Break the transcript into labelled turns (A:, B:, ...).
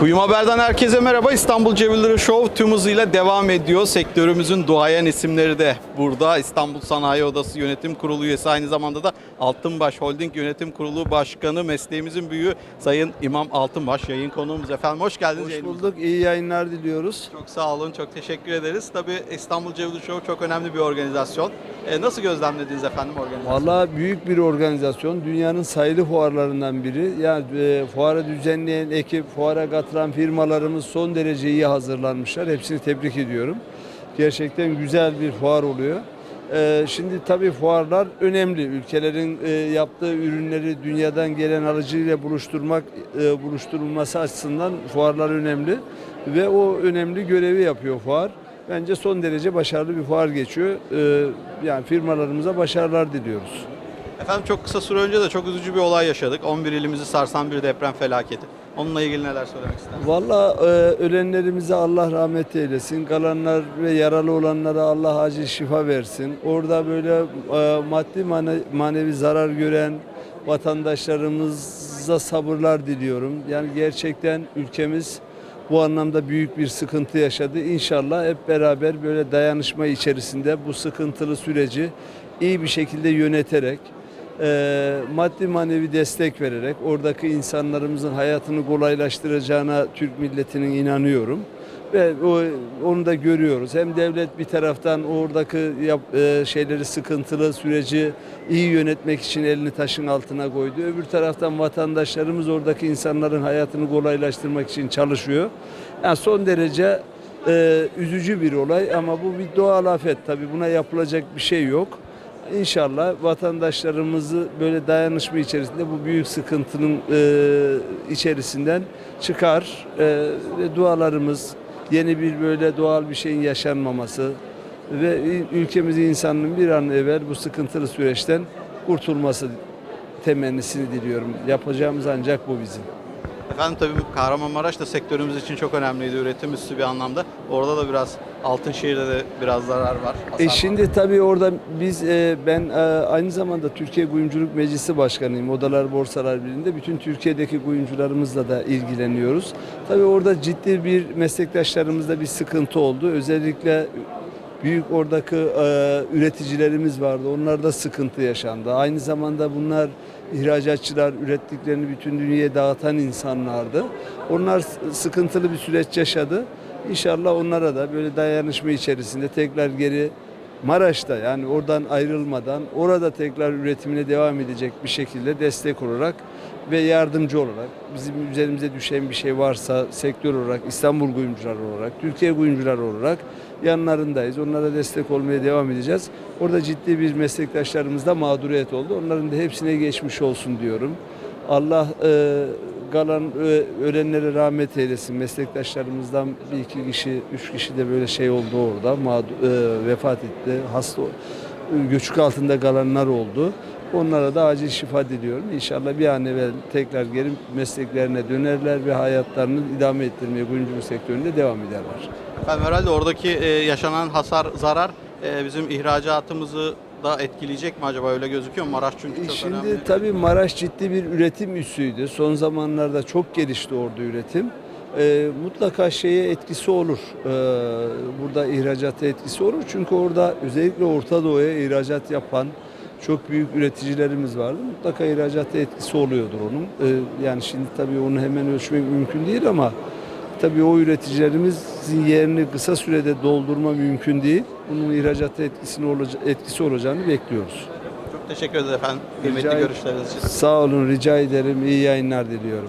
A: Kuyum Haber'den herkese merhaba. İstanbul Jewelry Show tüm hızıyla devam ediyor. Sektörümüzün duayen isimleri de burada. İstanbul Sanayi Odası Yönetim Kurulu üyesi aynı zamanda da Altınbaş Holding Yönetim Kurulu Başkanı mesleğimizin büyüğü Sayın İmam Altınbaş yayın konuğumuz efendim. Hoş geldiniz.
B: Hoş
A: yayınımıza.
B: bulduk. İyi yayınlar diliyoruz.
A: Çok sağ olun, çok teşekkür ederiz. Tabii İstanbul Jewelry Show çok önemli bir organizasyon. E, nasıl gözlemlediniz efendim organizasyonu?
B: Vallahi büyük bir organizasyon. Dünyanın sayılı fuarlarından biri. Yani e, fuarı düzenleyen ekip, fuara katılan firmalarımız son derece iyi hazırlanmışlar. Hepsini tebrik ediyorum. Gerçekten güzel bir fuar oluyor. E, şimdi tabii fuarlar önemli. Ülkelerin e, yaptığı ürünleri dünyadan gelen alıcıyla buluşturmak, e, buluşturulması açısından fuarlar önemli. Ve o önemli görevi yapıyor fuar. Bence son derece başarılı bir fuar geçiyor. Ee, yani firmalarımıza başarılar diliyoruz.
A: Efendim çok kısa süre önce de çok üzücü bir olay yaşadık. 11 ilimizi sarsan bir deprem felaketi. Onunla ilgili neler söylemek istersiniz?
B: Valla e, ölenlerimize Allah rahmet eylesin. Kalanlar ve yaralı olanlara Allah acil şifa versin. Orada böyle e, maddi mane- manevi zarar gören vatandaşlarımıza sabırlar diliyorum. Yani gerçekten ülkemiz bu anlamda büyük bir sıkıntı yaşadı. İnşallah hep beraber böyle dayanışma içerisinde bu sıkıntılı süreci iyi bir şekilde yöneterek e, maddi manevi destek vererek oradaki insanlarımızın hayatını kolaylaştıracağına Türk milletinin inanıyorum. Ve o, onu da görüyoruz. Hem devlet bir taraftan oradaki yap, e, şeyleri sıkıntılı süreci iyi yönetmek için elini taşın altına koydu. Öbür taraftan vatandaşlarımız oradaki insanların hayatını kolaylaştırmak için çalışıyor. Yani son derece e, üzücü bir olay ama bu bir doğal afet. Tabii buna yapılacak bir şey yok. İnşallah vatandaşlarımızı böyle dayanışma içerisinde bu büyük sıkıntının e, içerisinden çıkar E, ve dualarımız yeni bir böyle doğal bir şeyin yaşanmaması ve ülkemizin insanının bir an evvel bu sıkıntılı süreçten kurtulması temennisini diliyorum. Yapacağımız ancak bu bizim.
A: Efendim tabii bu Kahramanmaraş da sektörümüz için çok önemliydi üretim üssü bir anlamda. Orada da biraz Altınşehir'de de biraz zarar var.
B: E
A: var.
B: şimdi tabii orada biz e, ben e, aynı zamanda Türkiye Kuyumculuk Meclisi Başkanıyım. Odalar Borsalar Birliği'nde bütün Türkiye'deki kuyumcularımızla da ilgileniyoruz. Tabii orada ciddi bir meslektaşlarımızda bir sıkıntı oldu. Özellikle büyük oradaki e, üreticilerimiz vardı. Onlarda sıkıntı yaşandı. Aynı zamanda bunlar ihracatçılar ürettiklerini bütün dünyaya dağıtan insanlardı. Onlar sıkıntılı bir süreç yaşadı. İnşallah onlara da böyle dayanışma içerisinde tekrar geri Maraş'ta yani oradan ayrılmadan orada tekrar üretimine devam edecek bir şekilde destek olarak ve yardımcı olarak bizim üzerimize düşen bir şey varsa sektör olarak İstanbul kuyumcuları olarak Türkiye kuyumcuları olarak yanlarındayız. Onlara destek olmaya devam edeceğiz. Orada ciddi bir meslektaşlarımız da mağduriyet oldu. Onların da hepsine geçmiş olsun diyorum. Allah e, kalan e, ölenlere rahmet eylesin. Meslektaşlarımızdan bir iki kişi, üç kişi de böyle şey oldu orada. Mağdur, e, vefat etti. Hasta göçük altında kalanlar oldu. Onlara da acil şifa diliyorum. İnşallah bir an evvel tekrar geri mesleklerine dönerler ve hayatlarını idame ettirmeye kuyumculuk sektöründe devam ederler.
A: Efendim herhalde oradaki e, yaşanan hasar, zarar e, bizim ihracatımızı da etkileyecek mi acaba öyle gözüküyor mu? Maraş çünkü çok
B: E, Şimdi
A: önemli.
B: tabii Maraş ciddi bir üretim üssüydü. Son zamanlarda çok gelişti orada üretim. Ee, mutlaka şeye etkisi olur. Ee, burada ihracata etkisi olur. Çünkü orada özellikle Orta Doğu'ya ihracat yapan çok büyük üreticilerimiz vardı. Mutlaka ihracata etkisi oluyordur onun. Ee, yani şimdi tabii onu hemen ölçmek mümkün değil ama tabii o üreticilerimizin yerini kısa sürede doldurma mümkün değil. Bunun ihracata etkisini olaca- etkisi olacağını bekliyoruz.
A: Çok teşekkür ederiz efendim. Kıymetli görüşleriniz için.
B: Sağ olun, rica ederim. İyi yayınlar diliyorum.